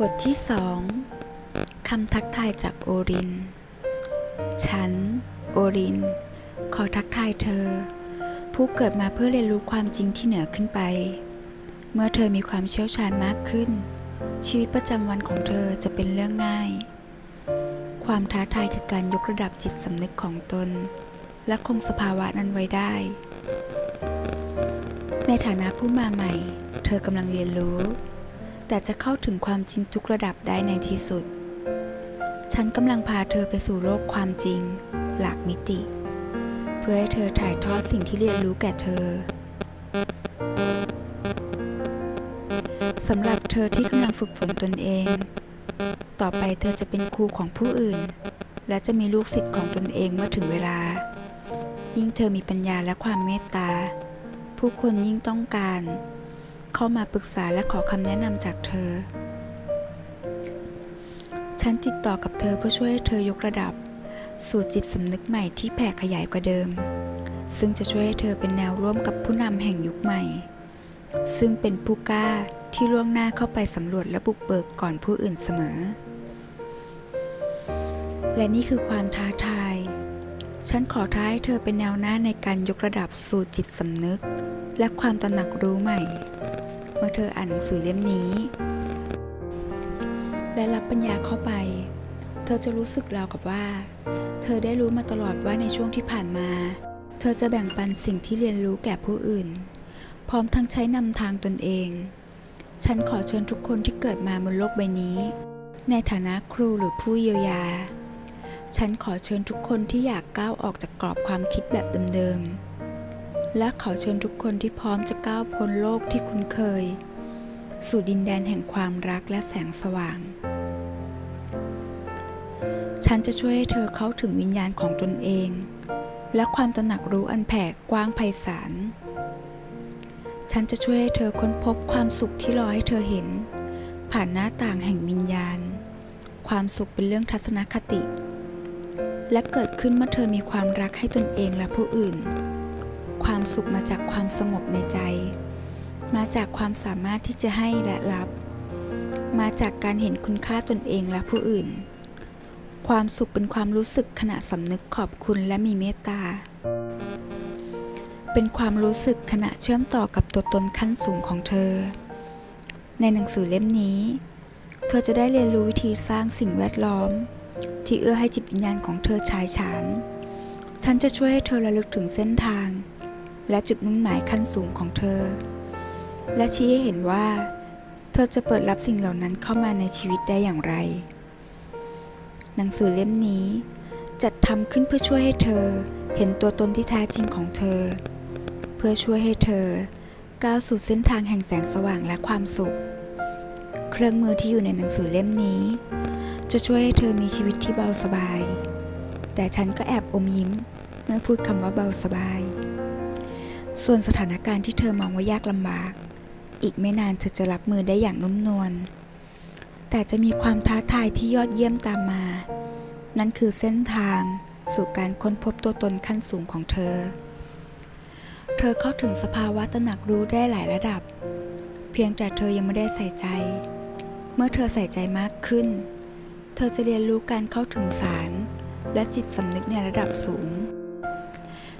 บทที่สองคำทักทายจากโอริน ฉัน โอริน ขอทักทายเธอ ผู้เกิดมาเพื่อเรียนรู้ความจริงที่เหนือขึ้นไป เมื่อเธอมีความเชี่ยวชาญมากขึ้น ชีวิตประจำวันของเธอจะเป็นเรื่องง่าย ความท้าทายคือการยกระดับจิตสำนึกของตน และคงสภาวะนั้นไว้ได้ ในฐานะผู้มาใหม่ เธอกำลังเรียนรู้ แต่จะเข้าถึงความจริงทุกระดับได้ในที่สุด ฉันกำลังพาเธอไปสู่โลกความจริง หลากมิติ เพื่อให้เธอถ่ายทอดสิ่งที่เรียนรู้แก่เธอสำหรับเธอที่กำลังฝึกฝนตนเอง ต่อไปเธอจะเป็นครูของผู้อื่น และจะมีลูกศิษย์ของตนเองเมื่อถึงเวลา ยิ่งเธอมีปัญญาและความเมตตา ผู้คนยิ่งต้องการ เข้ามาปรึกษาและขอคำแนะนำจากเธอ ฉันติดต่อกับเธอเพื่อช่วยให้เธอยกระดับ สู่จิตสำนึกใหม่ที่แผ่ขยายกว่าเดิม ซึ่งจะช่วยให้เธอเป็นแนวร่วมกับผู้นำแห่งยุคใหม่ ซึ่งเป็นผู้กล้าที่ล่วงหน้าเข้าไปสำรวจและบุกเบิกก่อนผู้อื่นเสมอ และนี่คือความท้าทาย ฉันขอท้าให้เธอเป็นแนวหน้าในการยกระดับสู่จิตสำนึก และความตระหนักรู้ใหม่ มื่อเธออ่านหนังสือเล่มนี้ และรับปัญญาเข้าไป เธอจะรู้สึกราวกับว่า เธอได้รู้มาตลอดว่าในช่วงที่ผ่านมา เธอจะแบ่งปันสิ่งที่เรียนรู้แก่ผู้อื่น พร้อมทั้งใช้นำทางตนเอง ฉันขอเชิญทุกคนที่เกิดมาบนโลกใบนี้ ในฐานะครูหรือผู้เยียวยา ฉันขอเชิญทุกคนที่อยากก้าวออกจากกรอบความคิดแบบเดิมๆ และขอเชิญทุกคนที่พร้อมจะก้าวพ้นโลกที่คุ้นเคย สู่ดินแดนแห่งความรักและแสงสว่าง ฉันจะช่วยให้เธอเข้าถึงวิญญาณของตนเอง และความตระหนักรู้อันแผ่กว้างไพศาล ฉันจะช่วยให้เธอค้นพบความสุขที่รอให้เธอเห็น ผ่านหน้าต่างแห่งวิญญาณ ความสุขเป็นเรื่องทัศนคติ และเกิดขึ้นเมื่อเธอมีความรักให้ตนเองและผู้อื่น ความสุขมาจากความสงบในใจ มาจากความสามารถที่จะให้และรับ มาจากการเห็นคุณค่าตนเองและผู้อื่น ความสุขเป็นความรู้สึกขณะสำนึกขอบคุณและมีเมตตา เป็นความรู้สึกขณะเชื่อมต่อกับตัวตนขั้นสูงของเธอ ในหนังสือเล่มนี้ เธอจะได้เรียนรู้วิธีสร้างสิ่งแวดล้อม ที่เอื้อให้จิตวิญญาณของเธอฉายฉานฉันจะช่วยให้เธอระลึกถึงเส้นทาง และจุดมุ่งหมายขั้นสูงของเธอ และชี้ให้เห็นว่า เธอจะเปิดรับสิ่งเหล่านั้นเข้ามาในชีวิตได้อย่างไร หนังสือเล่มนี้จัดทำขึ้นเพื่อช่วยให้เธอเห็นตัวตนที่แท้จริงของเธอ เพื่อช่วยให้เธอก้าวสู่เส้นทางแห่งแสงสว่างและความสุข เครื่องมือที่อยู่ในหนังสือเล่มนี้ จะช่วยให้เธอมีชีวิตที่เบาสบาย แต่ฉันก็แอบอมยิ้มเมื่อพูดคำว่าเบาสบาย ส่วนสถานการณ์ที่เธอมองว่ายากลำบาก อีกไม่นานเธอจะรับมือได้อย่างนุ่มนวล แต่จะมีความท้าทายที่ยอดเยี่ยมตามมา นั่นคือเส้นทางสู่การค้นพบตัวตนขั้นสูงของเธอ เธอเข้าถึงสภาวะตระหนักรู้ได้หลายระดับ เพียงแต่เธอยังไม่ได้ใส่ใจ เมื่อเธอใส่ใจมากขึ้น เธอจะเรียนรู้การเข้าถึงสาร และจิตสำนึกในระดับสูง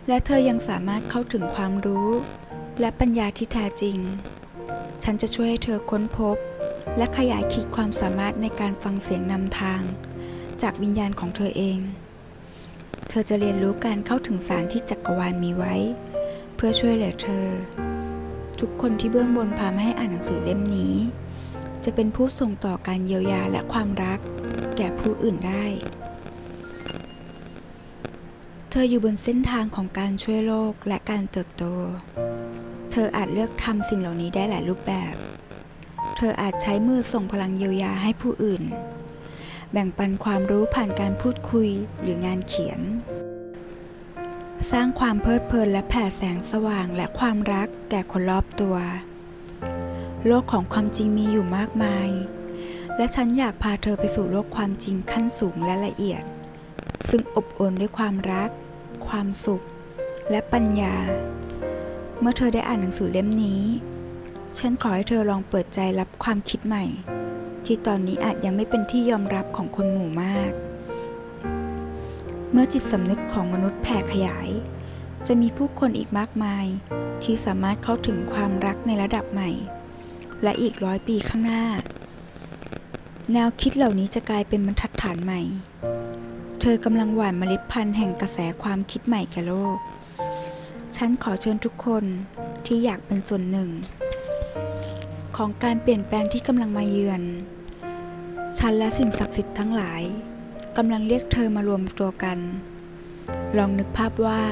และเธอยังสามารถเข้าถึงความรู้ และปัญญาที่แท้จริง ฉันจะช่วยให้เธอค้นพบ และขยายขีดความสามารถในการฟังเสียงนำทาง จากวิญญาณของเธอเอง เธอจะเรียนรู้การเข้าถึงสารที่จักรวาลมีไว้ เพื่อช่วยเหลือเธอ ทุกคนที่เบื้องบนพามาให้อ่านหนังสือเล่มนี้ จะเป็นผู้ส่งต่อการเยียวยาและความรัก แก่ผู้อื่นได้ เธออยู่บนเส้นทางของการช่วยโลกและการเติบโต เธออาจเลือกทำสิ่งเหล่านี้ได้หลายรูปแบบ เธออาจใช้มือส่งพลังเยียวยาให้ผู้อื่น แบ่งปันความรู้ผ่านการพูดคุยหรืองานเขียน สร้างความเพลิดเพลินและแผ่แสงสว่างและความรักแก่คนรอบตัว โลกของความจริงมีอยู่มากมาย และฉันอยากพาเธอไปสู่โลกความจริงขั้นสูงและละเอียดซึ่งอบอุ่นด้วยความรัก ความสุข และปัญญา เมื่อเธอได้อ่านหนังสือเล่มนี้ ฉันขอให้เธอลองเปิดใจรับความคิดใหม่ ที่ตอนนี้อาจยังไม่เป็นที่ยอมรับของคนหมู่มาก เมื่อจิตสำนึกของมนุษย์แผ่ขยาย จะมีผู้คนอีกมากมาย ที่สามารถเข้าถึงความรักในระดับใหม่ และอีกร้อยปีข้างหน้า แนวคิดเหล่านี้จะกลายเป็นบรรทัดฐานใหม่ เธอกำลังหว่านเมล็ดพันธุ์แห่งกระแสความคิดใหม่แก่โลก ฉันขอเชิญทุกคนที่อยากเป็นส่วนหนึ่ง ของการเปลี่ยนแปลงที่กำลังมาเยือน ฉันและสิ่งศักดิ์สิทธิ์ทั้งหลายกำลังเรียกเธอมารวมตัวกัน ลองนึกภาพว่า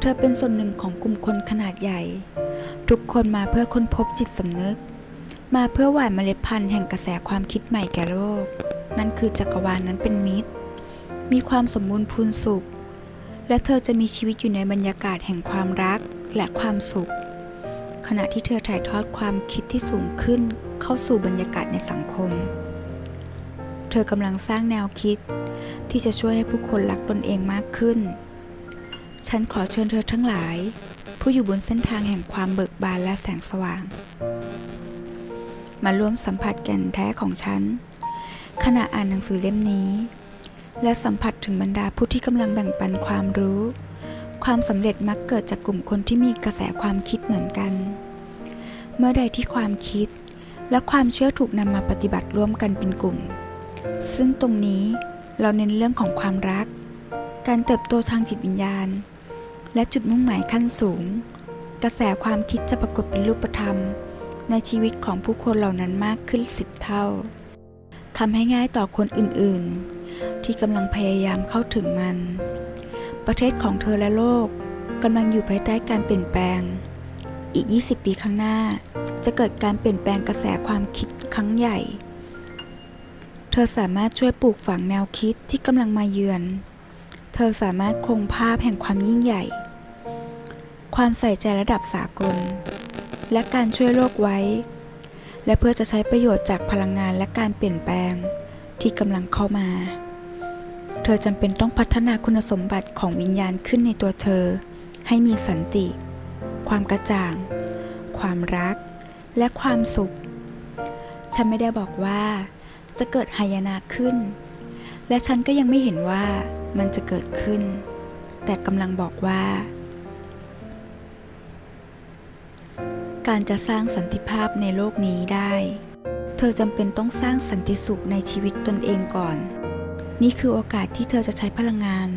เธอเป็นส่วนหนึ่งของกลุ่มคนขนาดใหญ่ ทุกคนมาเพื่อค้นพบจิตสำนึก มาเพื่อหว่านเมล็ดพันธุ์แห่งกระแสความคิดใหม่แก่โลก นั่นคือจักรวาลนนั้นเป็นมิตร มีความสมบูรณ์พูนสุข และเธอจะมีชีวิตอยู่ในบรรยากาศแห่งความรักและความสุข ขณะที่เธอถ่ายทอดความคิดที่สูงขึ้นเข้าสู่บรรยากาศในสังคม เธอกำลังสร้างแนวคิด ที่จะช่วยให้ผู้คนรักตนเองมากขึ้น ฉันขอเชิญเธอทั้งหลาย ผู้อยู่บนเส้นทางแห่งความเบิกบานและแสงสว่าง มาร่วมสัมผัสแก่นแท้ของฉันขณะอ่านหนังสือเล่มนี้ และสัมผัสถึงบรรดาผู้ที่กำลังแบ่งปันความรู้ ความสำเร็จมักเกิดจากกลุ่มคนที่มีกระแสความคิดเหมือนกัน เมื่อใดที่ความคิด และความเชื่อถูกนำมาปฏิบัติร่วมกันเป็นกลุ่ม ซึ่งตรงนี้เราเน้นเรื่องของความรัก การเติบโตทางจิตวิญญาณ และจุดมุ่งหมายขั้นสูง กระแสความคิดจะปรากฏเป็นรูปธรรม ในชีวิตของผู้คนเหล่านั้นมากขึ้นสิบเท่าทำให้ง่ายต่อคนอื่นๆ ที่กำลังพยายามเข้าถึงมัน ประเทศของเธอและโลกกำลังอยู่ภายใต้การเปลี่ยนแปลง อีก 20 ปีข้างหน้า จะเกิดการเปลี่ยนแปลงกระแสความคิดครั้งใหญ่ เธอสามารถช่วยปลูกฝังแนวคิดที่กำลังมาเยือน เธอสามารถคงภาพแห่งความยิ่งใหญ่ ความใส่ใจระดับสากล และการช่วยโลกไว้ และเพื่อจะใช้ประโยชน์จากพลังงานและการเปลี่ยนแปลงที่กำลังเข้ามา เธอจำเป็นต้องพัฒนาคุณสมบัติของวิญญาณขึ้นในตัวเธอ ให้มีสันติ ความกระจ่าง ความรัก และความสุข ฉันไม่ได้บอกว่า จะเกิดหายนะขึ้น และฉันก็ยังไม่เห็นว่ามันจะเกิดขึ้น แต่กำลังบอกว่า การจะสร้างสันติภาพในโลกนี้ได้ เธอจำเป็นต้องสร้างสันติสุขในชีวิตตนเองก่อน นี่คือโอกาสที่เธอจะใช้พลังงาน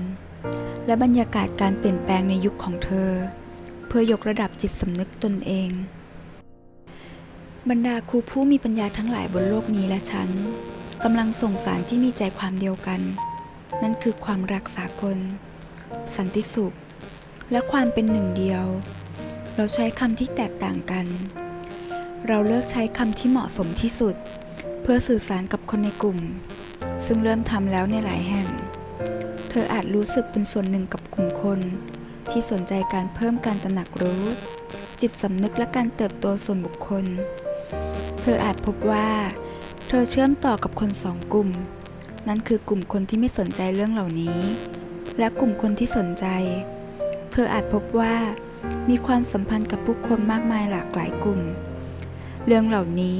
และบรรยากาศการเปลี่ยนแปลงในยุคของเธอ เพื่อยกระดับจิตสำนึกตนเอง บรรดาครูผู้มีปัญญาทั้งหลายบนโลกนี้และฉันกำลังส่งสารที่มีใจความเดียวกัน นั่นคือความรักสากล สันติสุข และความเป็นหนึ่งเดียว เราใช้คำที่แตกต่างกัน เราเลือกใช้คำที่เหมาะสมที่สุด เพื่อสื่อสารกับคนในกลุ่ม ซึ่งเริ่มทำแล้วในหลายแห่ง เธออาจรู้สึกเป็นส่วนหนึ่งกับกลุ่มคน ที่สนใจการเพิ่มการตระหนักรู้ จิตสำนึกและการเติบโตส่วนบุคคล เธออาจพบว่า เธอเชื่อมต่อกับคนสองกลุ่ม นั่นคือกลุ่มคนที่ไม่สนใจเรื่องเหล่านี้ และกลุ่มคนที่สนใจ เธออาจพบว่า มีความสัมพันธ์กับผู้คนมากมายหลากหลายกลุ่ม เรื่องเหล่านี้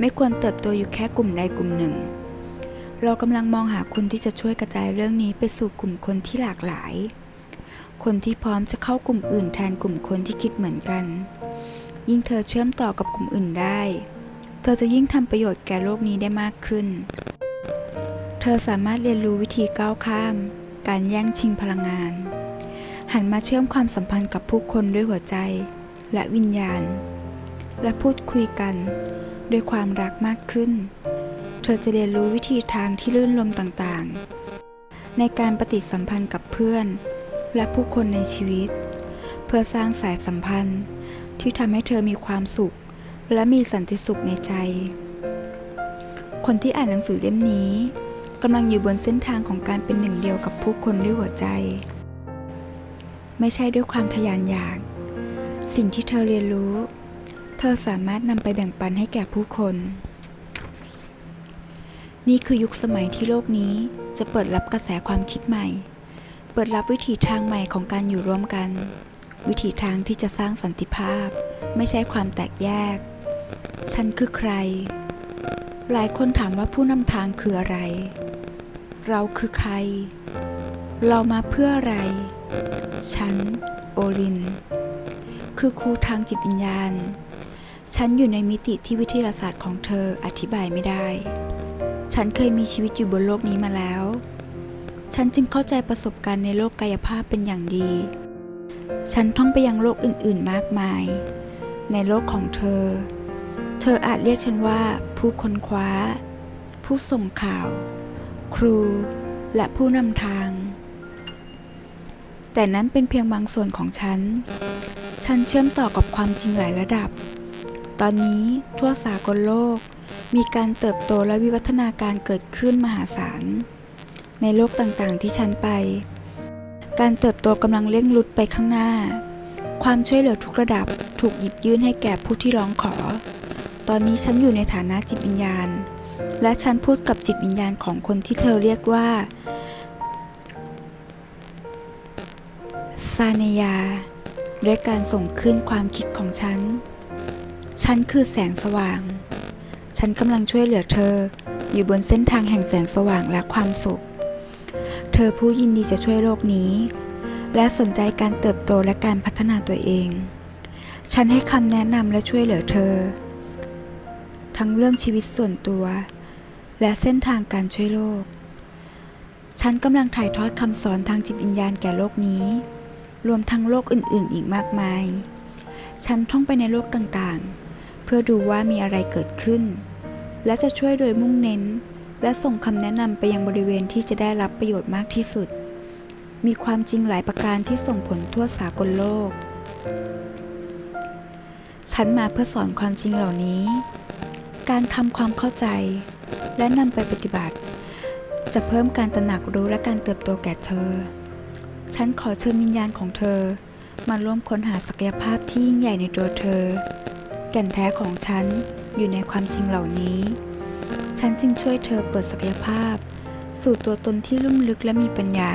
ไม่ควรเติบโตอยู่แค่กลุ่มใดกลุ่มหนึ่ง เรากำลังมองหาคนที่จะช่วยกระจายเรื่องนี้ไปสู่กลุ่มคนที่หลากหลาย คนที่พร้อมจะเข้ากลุ่มอื่นแทนกลุ่มคนที่คิดเหมือนกัน ยิ่งเธอเชื่อมต่อกับกลุ่มอื่นได้ เธอจะยิ่งทำประโยชน์แก่โลกนี้ได้มากขึ้น เธอสามารถเรียนรู้วิธีก้าวข้าม การแย่งชิงพลังงาน หันมาเชื่อมความสัมพันธ์กับผู้คนด้วยหัวใจและวิญญาณ และพูดคุยกัน ด้วยความรักมากขึ้น ธอจะเรียนรู้วิธีทางที่ลื่นลมต่างๆ ในการปฏิสัมพันธ์กับเพื่อน และผู้คนในชีวิต เพื่อสร้างสายสัมพันธ์ ที่ทำให้เธอมีความสุข และมีสันติสุขในใจ คนที่อ่านหนังสือเล่มนี้กำลังอยู่บนเส้นทางของการเป็นหนึ่งเดียวกับผู้คนด้วยหัวใจ ไม่ใช่ด้วยความทยานอยาก สิ่งที่เธอเรียนรู้ เธอสามารถนำไปแบ่งปันให้แก่ผู้คน นี่คือยุคสมัยที่โลกนี้จะเปิดรับกระแสความคิดใหม่ เปิดรับวิถีทางใหม่ของการอยู่ร่วมกัน วิถีทางที่จะสร้างสันติภาพ ไม่ใช่ความแตกแยก ฉันคือใคร หลายคนถามว่าผู้นำทางคืออะไร เราคือใคร เรามาเพื่ออะไร ฉัน โอลิน คือครูทางจิตวิญญาณ ฉันอยู่ในมิติที่วิทยาศาสตร์ของเธออธิบายไม่ได้ ฉันเคยมีชีวิตอยู่บนโลกนี้มาแล้ว ฉันจึงเข้าใจประสบการณ์ในโลกกายภาพเป็นอย่างดี ฉันท่องไปยังโลกอื่นๆ มากมาย ในโลกของเธอ เธออาจเรียกฉันว่า ผู้ค้นคว้า ผู้ส่งข่าว ครู และผู้นำทาง แต่นั้นเป็นเพียงบางส่วนของฉัน ฉันเชื่อมต่อกับความจริงหลายระดับ ตอนนี้ทั่วสากลโลก มีการเติบโตและวิวัฒนาการเกิดขึ้นมหาศาล ในโลกต่างๆที่ฉันไป การเติบโตกำลังเร่งรุดไปข้างหน้า ความช่วยเหลือทุกระดับถูกหยิบยื่นให้แก่ผู้ที่ร้องขอ ตอนนี้ฉันอยู่ในฐานะจิตวิญญาณ และฉันพูดกับจิตวิญญาณของคนที่เธอเรียกว่าซาเนยาด้วยการส่งขึ้นความคิดของฉัน ฉันคือแสงสว่าง ฉันกำลังช่วยเหลือเธอ อยู่บนเส้นทางแห่งแสงสว่างและความสุข เธอผู้ยินดีจะช่วยโลกนี้ และสนใจการเติบโตและการพัฒนาตัวเอง ฉันให้คำแนะนำและช่วยเหลือเธอ ทั้งเรื่องชีวิตส่วนตัว และเส้นทางการช่วยโลก ฉันกำลังถ่ายทอดคำสอนทางจิตวิญญาณแก่โลกนี้ รวมทั้งโลกอื่น ๆ อีกมากมายฉันท่องไปในโลกต่างๆ เพื่อดูว่ามีอะไรเกิดขึ้น และจะช่วยโดยมุ่งเน้น และส่งคำแนะนำไปยังบริเวณที่จะได้รับประโยชน์มากที่สุด มีความจริงหลายประการที่ส่งผลทั่วสากลโลก ฉันมาเพื่อสอนความจริงเหล่านี้ การทำความเข้าใจ และนำไปปฏิบัติ จะเพิ่มการตระหนักรู้และการเติบโตแก่เธอ ฉันขอเชิญวิญญาณของเธอมาร่วมค้นหาศักยภาพที่ยิ่งใหญ่ในตัวเธอ แก่นแท้ของฉันอยู่ในความจริงเหล่านี้ ฉันจึงช่วยเธอเปิดศักยภาพ สู่ตัวตนที่ลุ่มลึกและมีปัญญา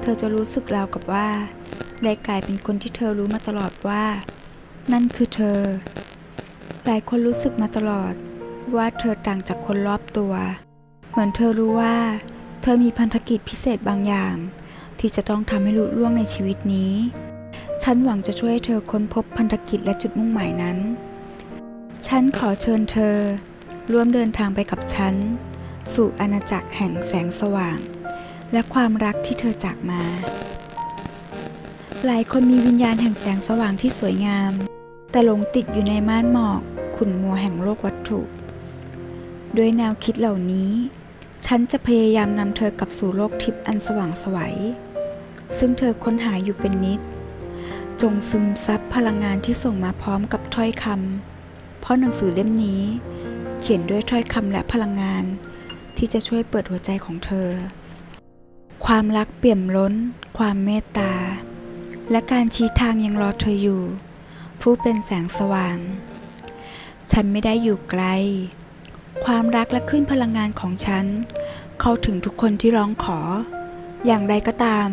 เธอจะรู้สึกราวกับว่า ได้กลายเป็นคนที่เธอรู้มาตลอดว่า นั่นคือเธอ หลายคนรู้สึกมาตลอดว่าเธอต่างจากคนรอบตัว เหมือนเธอรู้ว่า เธอมีพันธกิจพิเศษบางอย่าง ที่จะต้องทำให้ลุล่วงในชีวิตนี้ ฉันหวังจะช่วยเธอค้นพบพันธกิจและจุดมุ่งหมายนั้น ฉันขอเชิญเธอ ร่วมเดินทางไปกับฉัน สู่อาณาจักรแห่งแสงสว่าง และความรักที่เธอจากมา หลายคนมีวิญญาณแห่งแสงสว่างที่สวยงาม แต่หลงติดอยู่ในม่านหมอกขุ่นมัวแห่งโลกวัตถุด้วยแนวคิดเหล่านี้ ฉันจะพยายามนำเธอกลับสู่โลกทิพย์อันสว่างไสวัยซึ่งเธอค้นหาอยู่เป็นนิด จงซึมซับพลังงานที่ส่งมาพร้อมกับถ้อยคำ เพราะหนังสือเล่มนี้ เขียนด้วยถ้อยคำและพลังงาน ที่จะช่วยเปิดหัวใจของเธอ ความรักเปี่ยมล้น ความเมตตา และการชี้ทางยังรอเธออยู่ ผู้เป็นแสงสว่าง ฉันไม่ได้อยู่ไกล ความรักและขึ้นพลังงานของฉัน เข้าถึงทุกคนที่ร้องขอ อย่างไรก็ตาม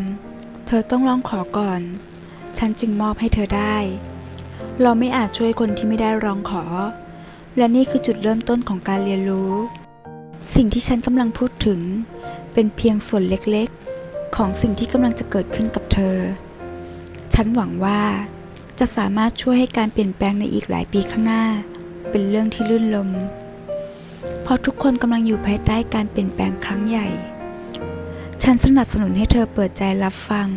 เธอต้องร้องขอก่อน ฉันจึงมอบให้เธอได้ เราไม่อาจช่วยคนที่ไม่ได้ร้องขอ และนี่คือจุดเริ่มต้นของการเรียนรู้ สิ่งที่ฉันกำลังพูดถึง เป็นเพียงส่วนเล็กๆ ของสิ่งที่กำลังจะเกิดขึ้นกับเธอ ฉันหวังว่า จะสามารถช่วยให้การเปลี่ยนแปลงในอีกหลายปีข้างหน้า เป็นเรื่องที่ลื่นลม เพราะทุกคนกำลังอยู่ภายใต้การเปลี่ยนแปลงครั้งใหญ่ ฉันสนับสนุนให้เธอเปิดใจรับฟัง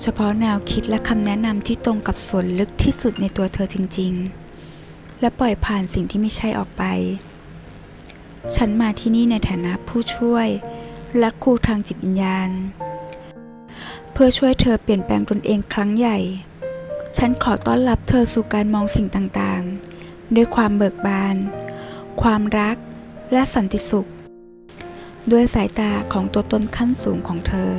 เฉพาะแนวคิดและคำแนะนำที่ตรงกับส่วนลึกที่สุดในตัวเธอจริง ๆ และปล่อยผ่านสิ่งที่ไม่ใช่ออกไป ฉันมาที่นี่ในฐานะผู้ช่วย และครูทางจิตวิญญาณ เพื่อช่วยเธอเปลี่ยนแปลงตนเองครั้งใหญ่ ฉันขอต้อนรับเธอสู่การมองสิ่งต่างๆ ด้วยความเบิกบาน ความรัก และสันติสุข ด้วยสายตาของตัวตนขั้นสูงของเธอ